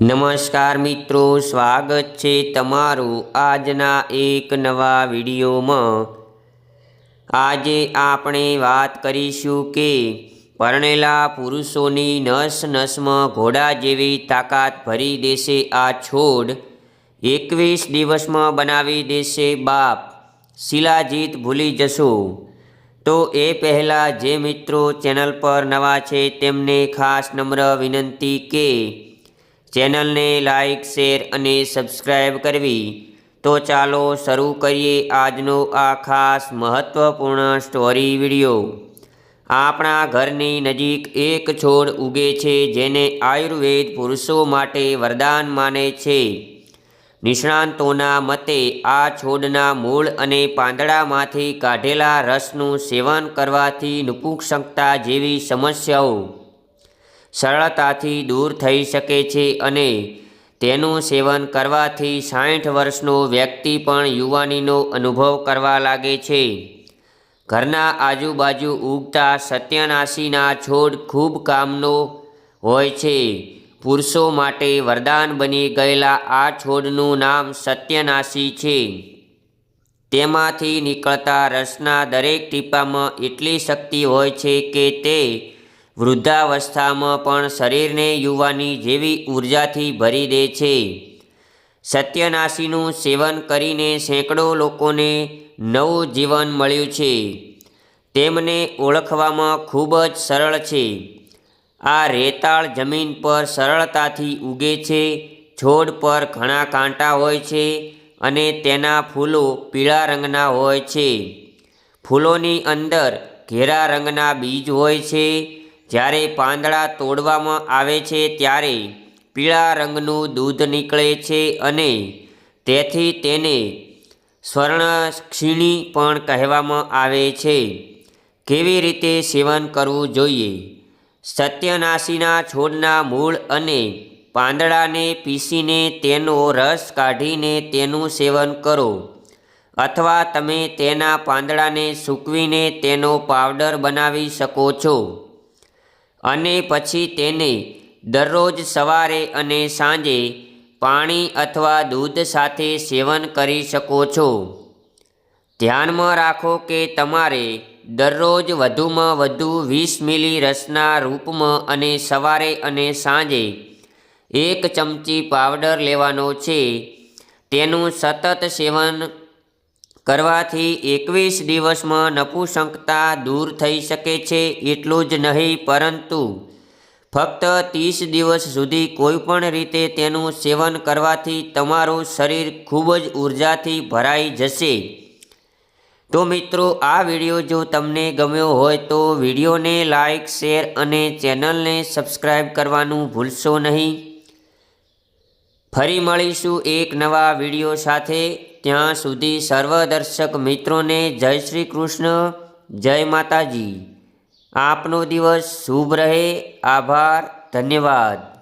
નમસ્કાર મિત્રો, સ્વાગત છે તમારું આજના એક નવા વિડીયોમાં. આજે આપણે વાત કરીશું કે પરણેલા પુરુષોની નસ નસમાં ઘોડા જેવી તાકાત ભરી દેશે આ છોડ. એકવીસ દિવસમાં બનાવી દેશે બાપ. શિલાજીત ભૂલી જશો. તો એ પહેલાં જે મિત્રો ચેનલ પર નવા છે તેમને ખાસ નમ્ર વિનંતી કે ચેનલને લાઇક શેર અને સબસ્ક્રાઈબ કરવી. તો ચાલો શરૂ કરીએ આજનો આ ખાસ મહત્ત્વપૂર્ણ સ્ટોરી વીડિયો. આપણા ઘરની નજીક એક છોડ ઉગે છે જેને આયુર્વેદ પુરુષો માટે વરદાન માને છે. નિષ્ણાંતોના મતે આ છોડના મૂળ અને પાંદડામાંથી કાઢેલા રસનું સેવન કરવાથી નુપુક્ષકતા જેવી સમસ્યાઓ સરળતાથી દૂર થઈ શકે છે અને તેનું સેવન કરવાથી સાઠ વર્ષનો વ્યક્તિ પણ યુવાનીનો અનુભવ કરવા લાગે છે. ઘરના આજુબાજુ ઉગતા સત્યનાશીના છોડ ખૂબ કામનો હોય છે. પુરુષો માટે વરદાન બની ગયેલા આ છોડનું નામ સત્યનાશી છે. તેમાંથી નીકળતા રસના દરેક ટીપામાં એટલી શક્તિ હોય છે કે તે વૃદ્ધાવસ્થામાં પણ શરીરને યુવાની જેવી ઉર્જાથી ભરી દે છે. સત્યનાશીનું સેવન કરીને સેંકડો લોકોને નવું જીવન મળ્યું છે. તેમને ઓળખવામાં ખૂબ જ સરળ છે. આ રેતાળ જમીન પર સરળતાથી ઉગે છે, છોડ પર ઘણા કાંટા હોય છે અને તેના ફૂલો પીળા રંગના હોય છે. ફૂલોની અંદર ઘેરા રંગના બીજ હોય છે જ્યારે પાંદડા તોડવામાં આવે છે ત્યારે પીળા રંગનું દૂધ નીકળે છે અને તેથી તેને સ્વર્ણક્ષીણી પણ કહેવામાં આવે છે. કેવી રીતે સેવન કરવું જોઈએ? સત્યનાશીના છોડના મૂળ અને પાંદડાને પીસીને તેનો રસ કાઢીને તેનું સેવન કરો. અથવા તમે તેના પાંદડાને સૂકવીને તેનો પાવડર બનાવી શકો છો. અને પછી તેને દરરોજ સવારે અને સાંજે પાણી અથવા દૂધ સાથે સેવન કરી શકો છો. ધ્યાનમાં રાખો કે તમારે દરરોજ વધુમાં વધુ વીસ મિલી રસના રૂપમાં અને સવારે અને સાંજે એક ચમચી પાવડર લેવાનો છે. તેનું સતત સેવન કરવાથી એકવીસ દિવસમાં નપુસંકતા દૂર થઈ શકે છે એટલું જ નહીં પરંતુ ફક્ત ત્રીસ દિવસ સુધી કોઈપણ રીતે તેનું સેવન કરવાથી તમારું શરીર ખૂબ જ ઉર્જાથી ભરાઈ જશે. તો મિત્રો, આ વીડિયો જો તમને ગમ્યો હોય તો વિડીયોને લાઇક શેર અને ચેનલને સબસ્ક્રાઈબ કરવાનું ભૂલશો નહીં. ફરી મળીશું એક નવા વીડિયો સાથે. ત્યાં સુધી સર્વ દર્શક મિત્રોને જય શ્રી કૃષ્ણ, જય માતાજી. આપનો દિવસ શુભ રહે, આભાર, ધન્યવાદ.